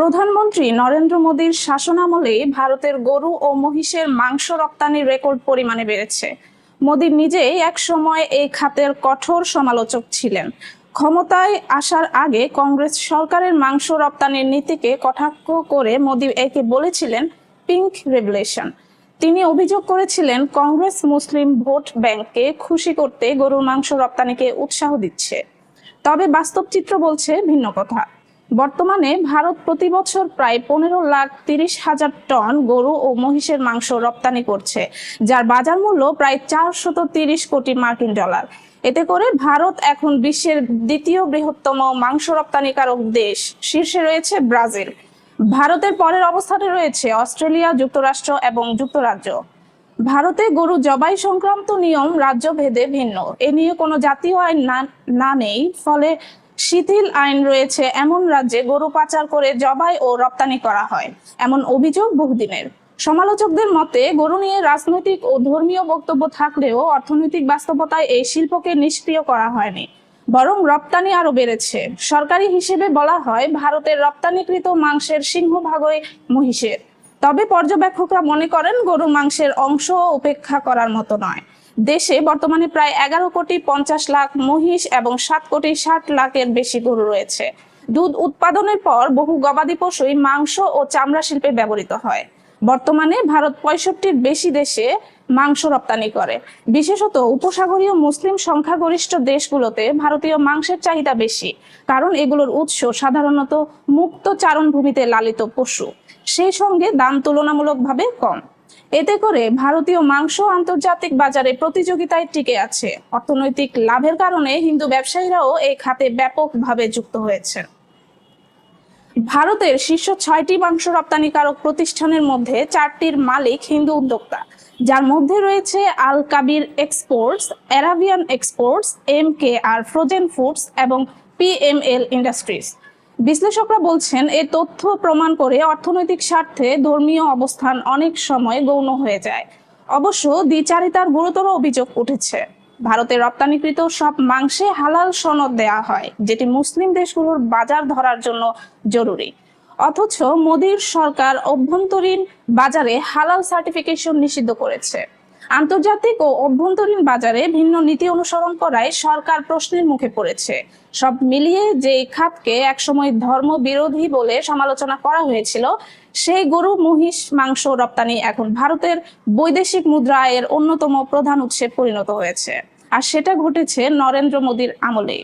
প্রধানমন্ত্রী নরেন্দ্র মোদীর শাসনামলে ভারতের গরু ও মহিষের মাংস রপ্তানির রেকর্ড পরিমাণে বেড়েছে। মোদী নিজেই এক সময় এই খাতের কঠোর সমালোচক ছিলেন। ক্ষমতায় আসার আগে কংগ্রেস সরকারের মাংস রপ্তানির নীতিকে কটাক্ষ করে মোদী একে বলেছিলেন পিঙ্ক রেভুলেশন তিনি অভিযোগ করেছিলেন, কংগ্রেস মুসলিম ভোট ব্যাংককে খুশি করতে গরুর মাংস রপ্তানিকে উৎসাহ দিচ্ছে। তবে বাস্তব চিত্র বলছে ভিন্ন কথা। বর্তমানে ভারত প্রতি বছর প্রায় পনেরো লাখ তিরিশ হাজার টন গরু ও মহিষের মাংস রপ্তানি করছে, যার বাজার মূল্য প্রায় চারশত তিরিশ কোটি মার্কিন ডলার। এতে করে ভারত এখন বিশ্বের দ্বিতীয় বৃহত্তম মাংস রপ্তানিকারক দেশ। শীর্ষে রয়েছে ব্রাজিল। ভারতের পরের অবস্থানে রয়েছে অস্ট্রেলিয়া, যুক্তরাষ্ট্র এবং যুক্তরাজ্য। ভারতে গরু জবাই সংক্রান্ত নিয়ম রাজ্য ভেদে ভিন্ন। এ নিয়ে কোনো জাতীয় আইন না না নেই, ফলে শিথিল আইন রয়েছে, এমন রাজ্যে গরু পাচার করে জবাই ও রপ্তানি করা হয়, এমন অভিযোগ বহুদিনের। সমালোচকদের মতে, গরু নিয়ে রাজনৈতিক ও ধর্মীয় বক্তব্য থাকলেও অর্থনৈতিক বাস্তবতায় এই শিল্পকে নিষ্ক্রিয় করা হয়নি, বরং রপ্তানি আরও বেড়েছে। সরকারি হিসেবে বলা হয়, ভারতের রপ্তানিকৃত মাংসের সিংহভাগই মহিষের। তবে পর্যবেক্ষকরা মনে করেন গরুর মাংসের অংশ উপেক্ষা করার মতো নয়। দেশে বর্তমানে প্রায় এগারো কোটি পঞ্চাশ লাখ মহিষ এবং সাত কোটি ষাট লাখের বেশি গরু রয়েছে। দুধ উৎপাদনের পর বহু গবাদি পশুই মাংস ও চামড়া শিল্পে ব্যবহৃত হয়। বর্তমানে ভারত পঁয়ষট্টির বেশি দেশে মাংস রপ্তানি করে। বিশেষত উপসাগরীয় মুসলিম সংখ্যাগরিষ্ঠ দেশগুলোতে ভারতীয় মাংসের চাহিদা বেশি, কারণ এগুলোর উৎস সাধারণত মুক্ত চারণভূমিতে লালিত পশু। সেই সঙ্গে দাম তুলনামূলকভাবে কম। এতে করে ভারতীয় মাংস আন্তর্জাতিক বাজারে প্রতিযোগিতায় টিকে আছে। অর্থনৈতিক লাভের কারণে হিন্দু ব্যবসায়ীরাও এই খাতে ব্যাপকভাবে যুক্ত হয়েছে ভারতের শীর্ষ ছয়টি মাংস রপ্তানিকারক প্রতিষ্ঠানের মধ্যে চারটির মালিক হিন্দু উদ্যোক্তা। যার মধ্যে রয়েছে Al Kabir exports, Arabian exports, M K R frozen foods এবং পিএমএল ইন্ডাস্ট্রিজ। বিশ্লেষকরা বলছেন এই তথ্য প্রমাণ করে অর্থনৈতিক স্বার্থে ধর্মীয় অবস্থান অনেক সময় গৌণ হয়ে যায়। অবশ্য দ্বিচারিতার গুরুতর অভিযোগ উঠেছে। ভারতে রপ্তানিকৃত সব মাংসে হালাল সনদ দেয়া হয়, যেটি মুসলিম দেশগুলোর বাজার ধরার জন্য জরুরি। অথচ মোদীর সরকার অভ্যন্তরীণ বাজারে হালাল সার্টিফিকেশন নিষিদ্ধ করেছে। আন্তর্জাতিক ও অভ্যন্তরীণ বাজারে ভিন্ন নীতি অনুসরণ করায় সরকার প্রশ্নের মুখে পড়েছে। সব মিলিয়ে যে খাতকে একসময় ধর্ম বিরোধী বলে সমালোচনা করা হয়েছিল সেই গরু, মহিষ, মাংস রপ্তানি এখন ভারতের বৈদেশিক মুদ্রা আয়ের অন্যতম প্রধান উৎসে পরিণত হয়েছে। আর সেটা ঘটেছে নরেন্দ্র মোদীর আমলেই।